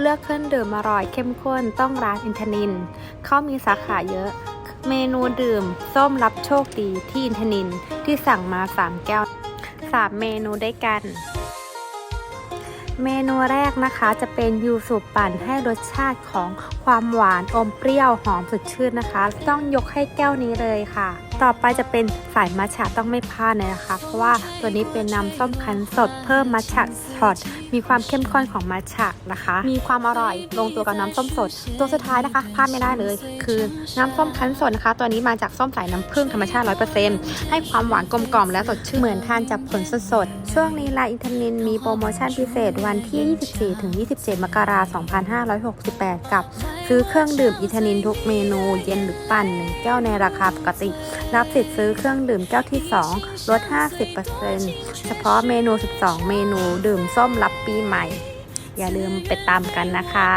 เลือกเครื่องดื่มอร่อยเข้มข้นต้องร้านอินทนิน เขามีสาขาเยอะ เมนูดื่ม ส้มรับโชคดีที่อินทนินที่สั่งมา 3 แก้ว 3 เมนูได้วยกัน เมนูแรกนะคะจะเป็นยูสุปั่นให้รสชาติของความหวานอมเปรี้ยวหอมสดชื่นนะคะ ต้องยกให้แก้วนี้เลยค่ะ ต่อไปจะเป็นสายมัทฉะต้องไม่พลาดเลยนะคะ เพราะว่าตัวนี้เป็นน้ำส้มคั้นสดเพิ่มมัทฉะช็อตมีความเข้มข้นของมัทฉะนะคะ มีความอร่อยลงตัวกับน้ำส้มสด ตัวสุดท้ายนะคะพลาดไม่ได้เลย คือน้ำส้มคั้นสดนะคะ ตัวนี้มาจากส้มสายน้ำผึ้งธรรมชาติ 100%ให้ความหวานกลมกล่อมและสดชื่นเหมือนทานจากผลสดๆช่วงนี้ลายอินทนินมีโปรโมชั่นพิเศษวันที่ 24 ถึง 27 มกราคม 2568 กับ ซื้อเครื่องดื่มอินทนินทุกเมนูเย็นหรือปั่น1แก้วในราคาปกติรับสิทธิ์ซื้อเครื่องดื่มแก้วที่ 2 ลด 50%เฉพาะเมนู 12 เมนูดื่มส้มรับปีใหม่ อย่าลืมไปตามกันนะคะ